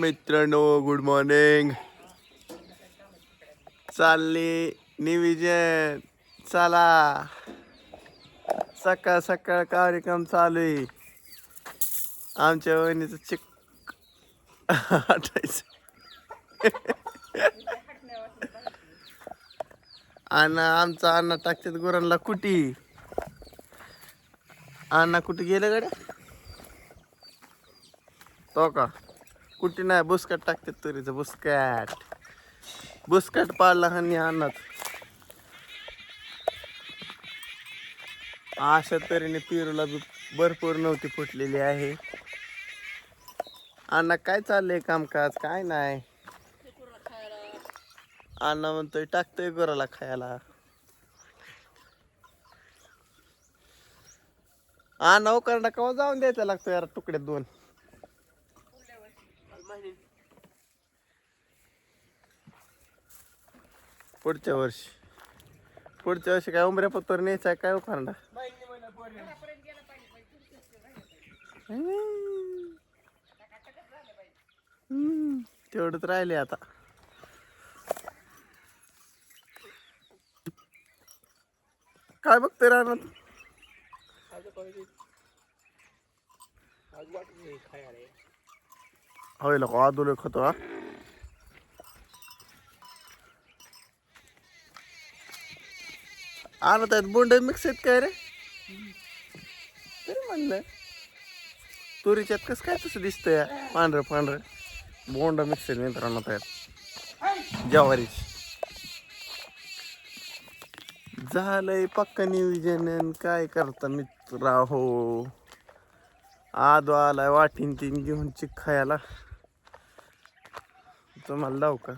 मित्रांनो good morning चालली निविजन चला. सकाळ सकाळ कार्यक्रम चालू आहे. आमच्या वहिनीचं चिक अण्णा आमचा अण्णा टाकतात गुरांना कुटी. अण्णा कुठे गेलं गड्या? तो का? कुठे नाही बुसकाट टाकतात तुरीचं बुसकाट बुसकाट पाडला आणि अन्नात अशा तऱ्हेने पेरूला बी भरपूर नव्हती फुटलेली आहे. अण्णा काय चाललंय कामकाज? काय नाही. अण्णा म्हणतोय टाकतोय गोराला खायला. अण्णा उकरडा केव्हा जाऊन द्यायचा लागतो यार तुकडे दोन? पुढच्या वर्षी. पुढच्या वर्षी काय उमऱ्या पत्तर न्यायचा आहे काय हो उखांडा तेवढंच राहिले आता. काय बघते राहणार होय लोक आदुले खतो हा. आणत आहेत. बोंड मिक्स आहेत काय रे? तरी म्हणलं. तुरीच्यात कसं काय तसं दिसतंय? पांढरं पांढरं. बोंड मिक्स आहेत आणात आहेत ज्वारीची. झालंय पक्का नियोजन. काय करता मित्र हो? आदो आलाय वाटीन तीन घेऊन चिक खायला तुम्हाला लावू का?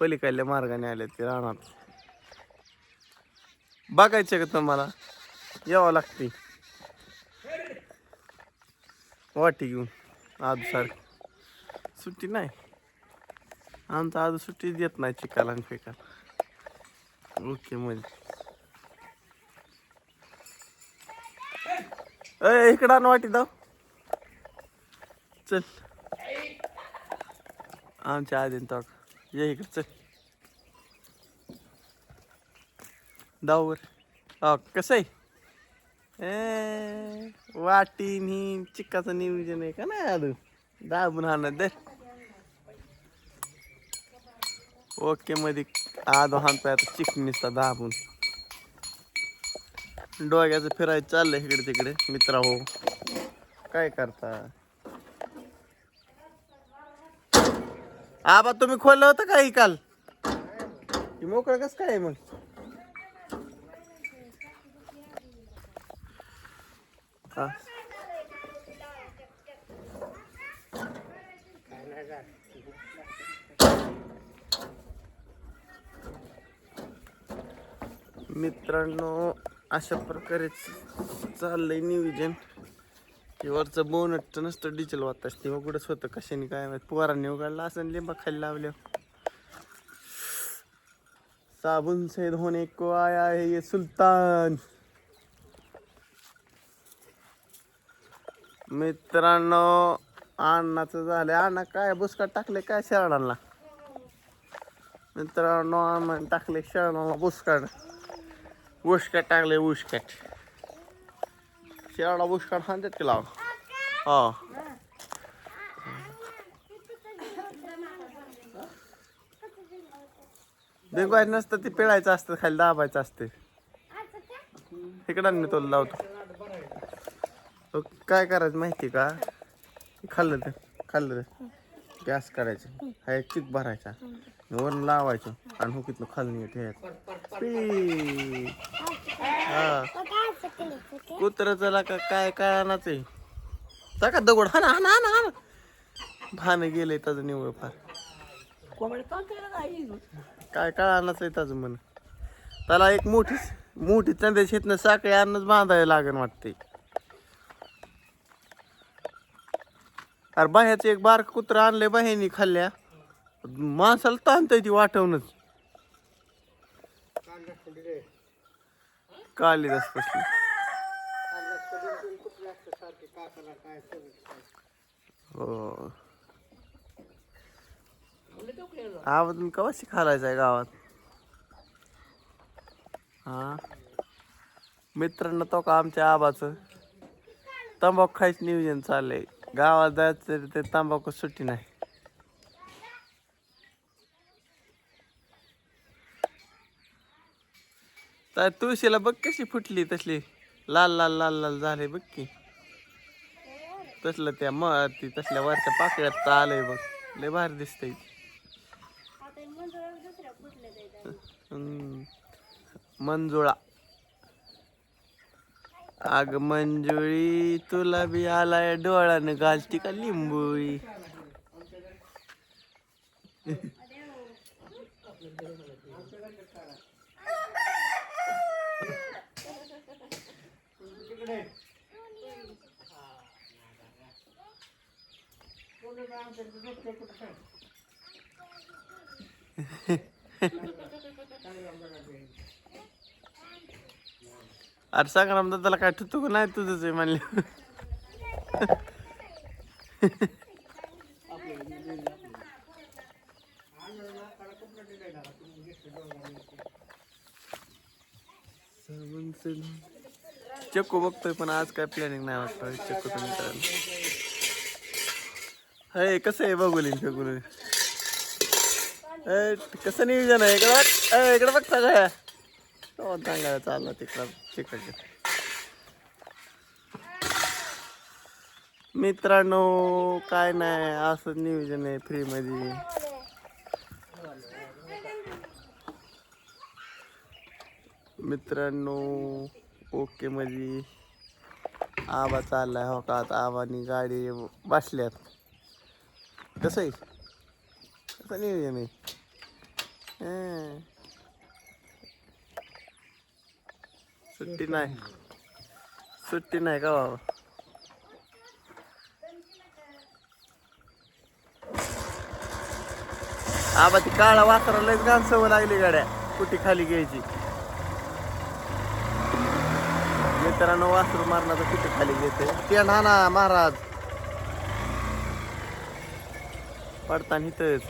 पलीकडल्या मार्गाने आले ते राहणार बघायचं का तुम्हाला? यावं लागते वाटी घेऊन आज सारखी. सुट्टी नाही. आमचं आज सुट्टी देत नाही चिकाला आणि फेकाला ओके म्हणजे अय इकडं आण वाटी दाव. चल. आमच्या आधी तो. ये इकडे चल. दावर हा कसं आहे? ए, वाटीन ही चिक्काचं नियोजन आहे का नाही अजून? दाबून हाणत दर ओके मध्ये आधो हाणतोय आता चिक निसता दाबून. डोक्याचं फिरायचं चाललंय इकडे तिकडे मित्रा हो. काय करता? आबा तुम्ही खोललं होतं काही काल? की मोकळं कसं काय मग? हा मित्रांनो अशा प्रकारे चाललंय नियोजन. ते वरचं बोनट नसतं डिझेल वाटत असते. मग कुठंच होतं कशाने काय माहीत? पोरांनी उघडला असं लिंबा खाली लावल्या. साबुन से धोने को आया है ये सुलतान. मित्रांनो अण्णाचं झालं अण्णा काय बुसकाट टाकले काय शरणाला मित्रांनो अण्णा टाकले शरणाला बुसकाट उशकाट टाकले उशकाट शेळाला उशकाट हाणतात की लाव हा. हो. बेगवाय नसतं ते पिळायचं असतं खाली दाबायचं असते. इकडं मी तो लावतो. काय करायचं माहिती का? खाल्लं ते खाल्लं ते. गॅस काढायचं हा एक चिक भरायचा. वरून लावायचं. आणि हुकीतलं खाल्लं ठेवायचं हा कुत्र चला का काय काय आणायचं आहे? टाका दगड? हा ना हा ना हा ना भानं गेलंय त्याचं निवळ फार. काय काय आणायचं आहे त्याचं म्हण? त्याला एक मोठी मोठी चंद्या शेतनं साखळी आणच बांधायला लागण वाटते अरे बाह्याचं एक बारक कुत्रा आणलंय बाह्यानी खाल्ल्या. माणसाला ताणतंय ती वाटवणच. कालिदास कसली हो. आवाज कवाशी शिकायचा आहे गावात? हा? मित्रांनो तो का आमच्या आबाचं? तंबाखू खायचं नियोजन चाललंय. गावात जायचं तरी ते तंबाखू सुट्टी नाही. तर तुळशीला बघ कशी फुटली तसली. लाल लाल लाल लाल झाले बघ की. तसलं त्या म ती तसल्या वरच्या पाकळ्यात आलंय बघ. लय भारी दिसतंय. मंजुळा. अग मंजुळी तुला बी आलाय डोळ्यानं घालती का लिंबोळी? अरे संग्राम त्याला काय ठुतू का? नाही तुझंच आहे म्हणले. चक्कू बघतोय पण आज काय प्लॅनिंग नाही वाटतं. चक्कू तुम्ही करायला हे कसं आहे बघून फेगुल कसं नियोजन आहे? इकडं बघ. इकडं बघ सगळ्या. हो सांगायला तिकडं. मित्रांनो काय नाही असं नियोजन आहे फ्री मध्ये मित्रांनो ओके मध्ये आबा चाललाय हो का? आता आबानी गाडी बसल्यात. कसं आहे? कसं नियोजन आहे हं. सुट्टी नाही. सुट्टी नाही का बाबा? आबा ती काळा वासरा लयच घाण सवय लागली गाड्या. कुठे खाली घ्यायची? मित्रांनो वासरू मारण्याचं कुठे खाली घेते? ते ना ना महाराज. पडताना इथंच.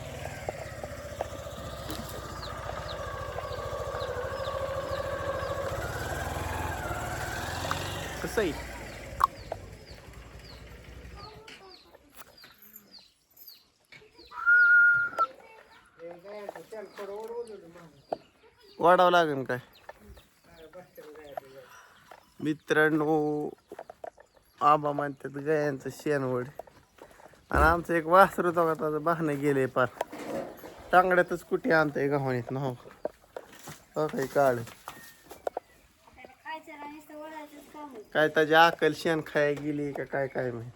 कसं वाढावं लागेल काय? मित्रांनो आबा म्हणतात गायांचं शेणवड. आणि आमचं एक वासरू तो त्याचं बहाणं गेले पार. टांगड्यातच कुठे आणतंय गव्हाणीत ना हो हो काही काढ काय त्याची अकल शेण खाय गेली का काय काय माहिती?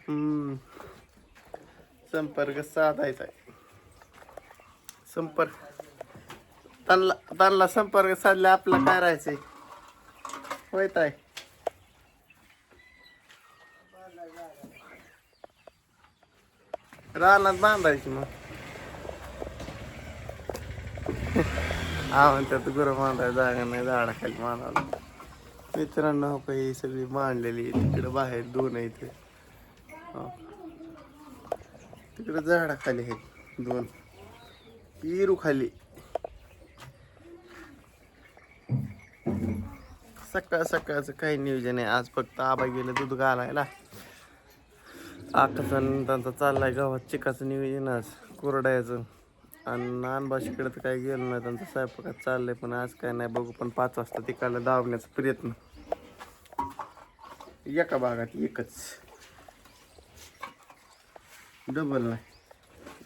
हम्म. संपर्क साधायचा संपर्क त्यांना त्यांना संपर्क साधला आपला काय राहायचंय? होत ताय रानात बांधायची मग. हा म्हणतात गुरं बांधायला जागा नाही झाडाखाली मांडायला. मित्रांनो हो काही सगळी मांडलेली तिकडं बाहेर दोन आहे इथे हो. झाडाखाली आहेत दोन. पेरू खाली. सकाळ सकाळचं काही नियोजन आहे. आज फक्त आबा गेलं दूध घालायला. आकाशानं त्यांचा चाललाय गावात. चिकाचं नियोजन आज. कोरडायचं. आणि नानबाशीकडे तर काही गेलं नाही. त्यांचं स्वयंपाकात चाललंय पण आज काय नाही बघू. पण पाच वाजता तिकडला धावण्याचा प्रयत्न. एका भागात एकच. डबल नाही.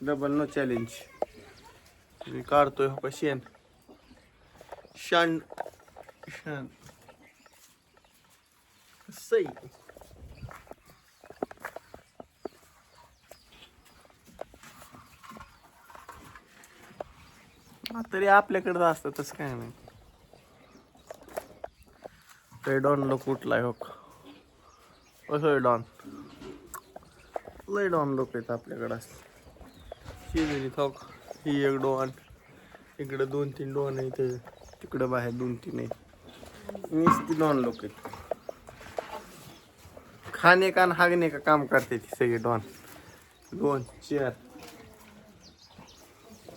डबल नो चॅलेंज मी काढतोय हो का शेण? शान शान सई. तरी आपल्याकडं असतं तसं काय नाही. ते डॉन लोक कुठलाय हो. असं डॉन. लय डॉन लोक आहेत आपल्याकडं शिजली थोक हो. ही. एक डॉन. इकडे दोन तीन डॉन आहे ते तिकडं बाहेर दोन तीन आहे ती डॉन लोक आहेत. खाणे का आणि हागणे का काम करते ती सगळी डॉन. दोन चार.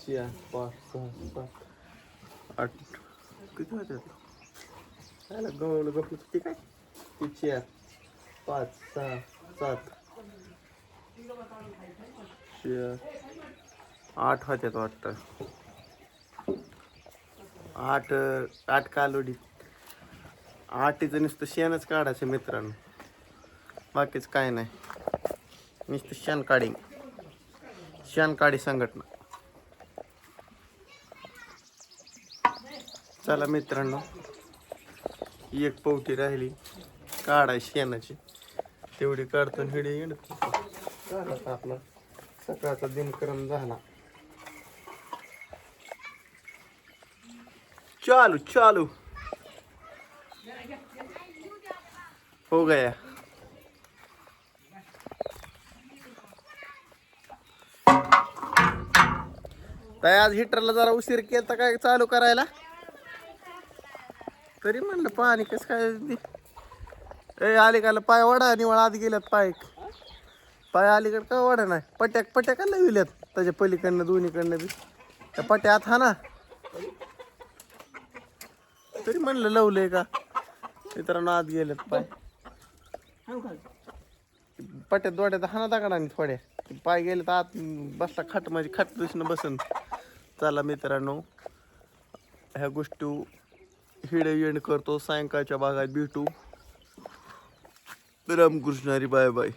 चार पाच सहा सात आठ. किती होते त्याला गवळलं गपलं किती काय? ती चार पाच सहा सात. चार आठ होत्यात वाटतं. आठ आठ कालोडी आठीचं नुसतं शेणच काढायचं मित्रांनो. बाकीच काय नाही. नुसतं शेण काढी शेण काढी संघटना. चला मित्रांनो एक पवटी राहिली. काढायची शेणाची. तेवढी काढतो हिडे हिडी येणं आपला सकाळचा दिनक्रम झाला. चालू चालू. हो गया. ताई आज हिटरला जरा उशीर केला काय चालू करायला? तरी म्हणलं पाणी कसं काय ते- ए अलीकडला पाय वडा निवळ आत गेल्यात पाय पाय अलीकडे का वडा नाही? पट्याक पट्या का त्याच्या पलीकडनं दोन्हीकडनं बी. त्या पट्या आत हा ना. तरी म्हणलं लवलंय का? मित्रांनो आत गेलेत पाय. पट्यात दोड्यात हाना दगडाने थोड्या. पाय गेले तर आत बसला खट म्हणजे खट दिसणं बसन. चला मित्रांनो ह्या गोष्टी हिडे एंड करतो. सायंकाळच्या भागात भेटू. रामकृष्णारी बाय बाय.